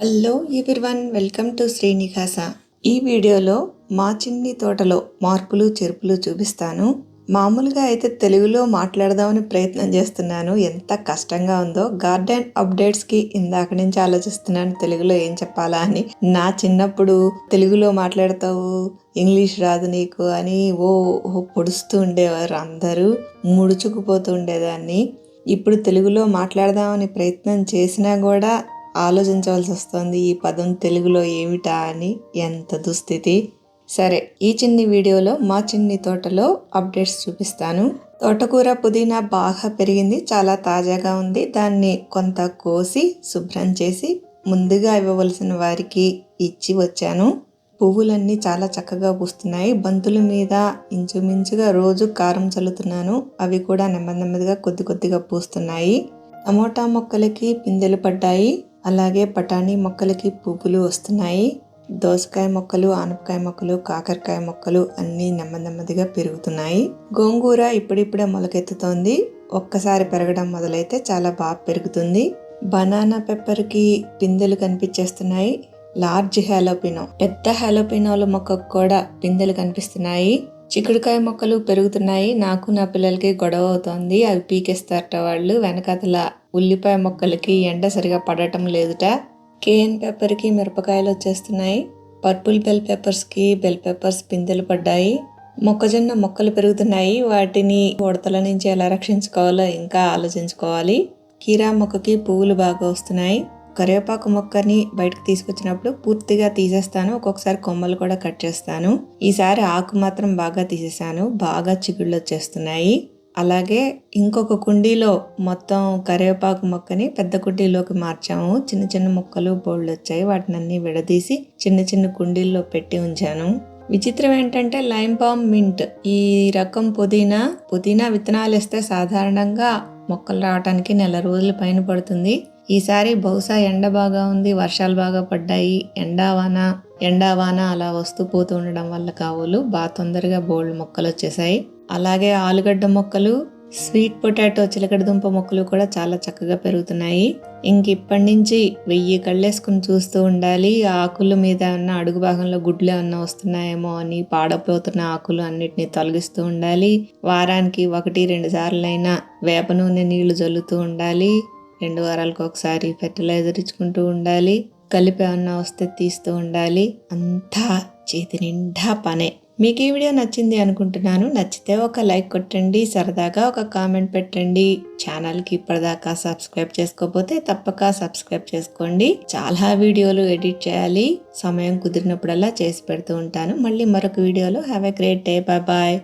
Hello one welcome to Srinivasa ఈ వీడియోలో మా చిన్ని తోటలో మార్పులు చెరుపులు చూపిస్తాను. మామూలుగా అయితే తెలుగులో మాట్లాడదామని ప్రయత్నం చేస్తున్నాను. ఎంత కష్టంగా ఉందో గార్డెన్ అప్డేట్స్కి ఇందాక నుంచి ఆలోచిస్తున్నాను. తెలుగులో ఏం చెప్పాలా అని. నా చిన్నప్పుడు తెలుగులో మాట్లాడతావు ఇంగ్లీష్ రాదు నీకు అని ఓ ఓ పొడుస్తూ ఉండేవారు అందరూ. ముడుచుకుపోతూ ఉండేదాన్ని. ఇప్పుడు తెలుగులో మాట్లాడదామని ప్రయత్నం చేసినా కూడా ఆలోచించవలసి వస్తుంది ఈ పదం తెలుగులో ఏమిటా అని ఎంత దుస్థితి. సరే ఈ చిన్ని వీడియోలో మా చిన్ని తోటలో అప్డేట్స్ చూపిస్తాను. తోటకూర పుదీనా బాగా పెరిగింది చాలా తాజాగా ఉంది. దాన్ని కొంత కోసి శుభ్రం చేసి ముందుగా ఇవ్వవలసిన వారికి ఇచ్చి వచ్చాను. పువ్వులన్నీ చాలా చక్కగా పూస్తున్నాయి. బంతుల మీద ఇంచుమించుగా రోజు కారం చల్లుతున్నాను. అవి కూడా నెమ్మది నెమ్మదిగా కొద్ది కొద్దిగా పూస్తున్నాయి. టమోటా మొక్కలకి పిందెలు పడ్డాయి. అలాగే బఠానీ మొక్కలకి పువ్వులు వస్తున్నాయి. దోసకాయ మొక్కలు ఆనపకాయ మొక్కలు కాకరకాయ మొక్కలు అన్నీ నెమ్మది నెమ్మదిగా పెరుగుతున్నాయి. గోంగూర ఇప్పుడిప్పుడే మొలకెత్తుతోంది. ఒక్కసారి పెరగడం మొదలైతే చాలా బాగా పెరుగుతుంది. బనానా పెప్పర్కి పిందెలు కనిపించేస్తున్నాయి. లార్జ్ హ్యాలోపినో పెద్ద హ్యాలోపినోల మొక్కకు కూడా పిందెలు కనిపిస్తున్నాయి. చిక్కుడుకాయ మొక్కలు పెరుగుతున్నాయి. నాకు నా పిల్లలకి గొడవ అవుతోంది. అవి పీకేస్తారట వాళ్ళు. వెనకాతల ఉల్లిపాయ మొక్కలకి ఎండ సరిగా పడటం లేదుట. కేఎన్ పెప్పర్కి మిరపకాయలు వచ్చేస్తున్నాయి. పర్పుల్ బెల్ పెప్పర్స్కి బెల్ పెప్పర్స్ పిందెలు పడ్డాయి. మొక్కజొన్న మొక్కలు పెరుగుతున్నాయి. వాటిని ఉడతల నుంచి ఎలా రక్షించుకోవాలో ఇంకా ఆలోచించుకోవాలి. కీరా మొక్కకి పువ్వులు బాగా వస్తున్నాయి. కరివేపాకు మొక్కని బయటకు తీసుకొచ్చినప్పుడు పూర్తిగా తీసేస్తాను. ఒక్కొక్కసారి కొమ్మలు కూడా కట్ చేస్తాను. ఈసారి ఆకు మాత్రం బాగా తీసేసాను. బాగా చిగుళ్ళు వచ్చేస్తున్నాయి. అలాగే ఇంకొక కుండీలో మొత్తం కరివేపాకు మొక్కని పెద్ద కుండీలోకి మార్చాము. చిన్న చిన్న మొక్కలు బోళ్ళు వచ్చాయి. వాటిని అన్ని విడదీసి చిన్న చిన్న కుండీల్లో పెట్టి ఉంచాను. విచిత్రం ఏంటంటే లైమ్ బామ్ మింట్ ఈ రకం పుదీనా పుదీనా విత్తనాలు ఇస్తే సాధారణంగా మొక్కలు రావడానికి నెల రోజుల పైన పడుతుంది. ఈసారి బహుశా ఎండ బాగా ఉంది వర్షాలు బాగా పడ్డాయి. ఎండావాన ఎండావాన అలా వస్తూ పోతూ ఉండడం వల్ల కావులు బాగా తొందరగా బోల్డ్ మొక్కలు వచ్చేసాయి. అలాగే ఆలుగడ్డ మొక్కలు స్వీట్ పొటాటో చిలకడ దుంప మొక్కలు కూడా చాలా చక్కగా పెరుగుతున్నాయి. ఇంక ఇప్పటి నుంచి వెయ్యి కళ్ళేసుకుని చూస్తూ ఉండాలి. ఆకుల మీద ఉన్న అడుగు భాగంలో గుడ్లు ఏమన్నా వస్తున్నాయేమో అని పాడపోతున్న ఆకులు అన్నిటిని తొలగిస్తూ ఉండాలి. వారానికి ఒకటి రెండు సార్లైనా వేప నూనె నీళ్ళు జల్లుతూ ఉండాలి. రెండు వారాలకు ఒకసారి ఫెర్టిలైజర్ ఇచ్చుకుంటూ ఉండాలి. కలిపి ఏమన్నా వస్తే తీస్తూ ఉండాలి. అంతా చేతి నిండా పనే. మీకు ఈ వీడియో నచ్చింది అనుకుంటున్నాను. నచ్చితే ఒక లైక్ కొట్టండి సరదాగా ఒక కామెంట్ పెట్టండి. ఛానల్కి ఇప్పటిదాకా సబ్స్క్రైబ్ చేసుకోకపోతే తప్పక సబ్స్క్రైబ్ చేసుకోండి. చాలా వీడియోలు ఎడిట్ చేయాలి. సమయం కుదిరినప్పుడల్లా చేసి పెడుతూ ఉంటాను. మళ్ళీ మరొక వీడియోలో. Have a great day bye bye